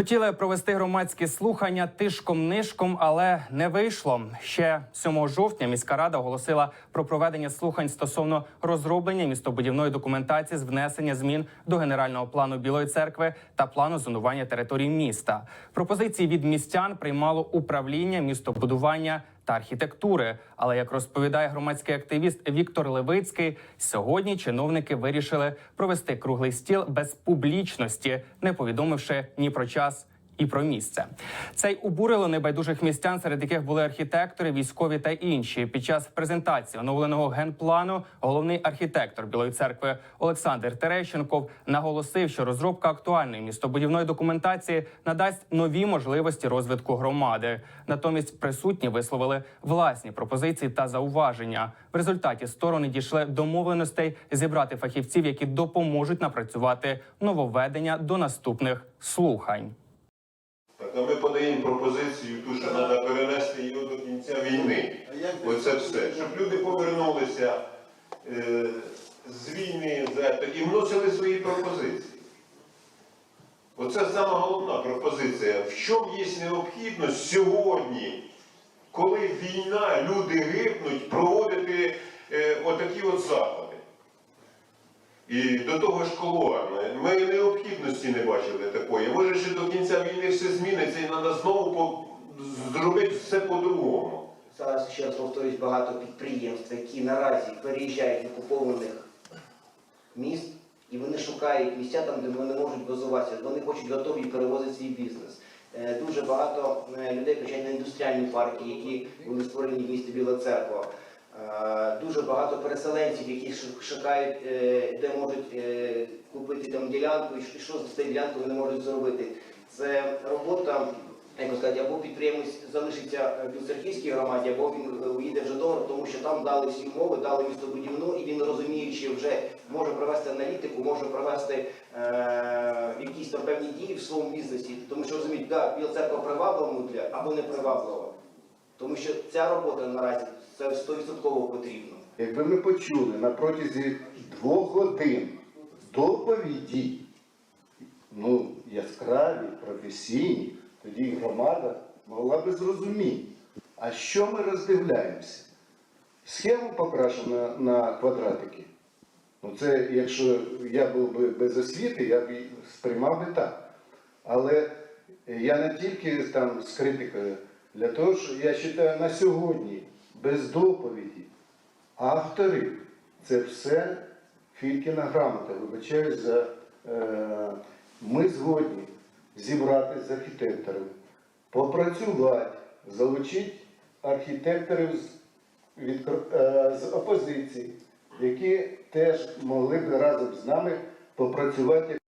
Хотіли провести громадські слухання тишком-нишком, але не вийшло. Ще 7 жовтня міська рада оголосила про проведення слухань стосовно розроблення містобудівної документації з внесення змін до генерального плану Білої церкви та плану зонування території міста. Пропозиції від містян приймало управління містобудування та архітектури. Але як розповідає громадський активіст Віктор Левицький, сьогодні чиновники вирішили провести круглий стіл без публічності, не повідомивши ні про час. І про місце це й обурило небайдужих містян, серед яких були архітектори, військові та інші. Під час презентації оновленого генплану головний архітектор Білої церкви Олександр Терещенков наголосив, що розробка актуальної містобудівної документації надасть нові можливості розвитку громади. Натомість присутні висловили власні пропозиції та зауваження. В результаті сторони дійшли домовленостей зібрати фахівців, які допоможуть напрацювати нововведення до наступних слухань. А ми подаємо пропозицію, ту, що треба перенести його до кінця війни. Оце все. Щоб люди повернулися е, з війни і вносили свої пропозиції. Оце сама головна пропозиція. В чому є необхідність сьогодні, коли війна, люди гибнуть, проводити е, отакі от заходи. І до того ж колуарне. Ми необхідності не бачили такої. Може, ще до кінця війни все зміниться і треба знову по- зробити все по-другому. Зараз ще раз повторюсь, багато підприємств, які наразі переїжджають з окупованих міст, і вони шукають місця там, де вони можуть базуватися. Вони хочуть готові перевозити свій бізнес. Е, Дуже багато е, людей приїжджають на індустріальні парки, які були створені в місті Біла Церква. Е, Дуже багато переселенців, які шукають, е, де можуть е, купити там ділянку, і що з цією ділянкою вони можуть зробити. Це робота як сказати, або підприємець залишиться в Білоцерківській громаді, або він уїде в Житомир, тому що там дали всі умови, дали містобудівну, і він розуміючи вже може провести аналітику, може провести е, якісь там певні дії в своєму бізнесі, тому що розуміють, да, Біла церква приваблива або не приваблива. Тому що ця робота наразі це 100% потрібно. Якби ми почули на протязі двох годин доповіді, ну, яскраві, професійні, тоді громада могла би зрозуміти, а що ми роздивляємося? Схему покрашено на, квадратики. Ну, це якщо я був би без освіти, я б сприймав би так. Але я не тільки там з критикою, для того, що я вважаю на сьогодні без доповіді автори це все Фількіна грамота. Вибачаюсь за е, ми згодні зібрати з архітекторами, попрацювати, залучити архітекторів з, від, е, з опозиції, які теж могли б разом з нами попрацювати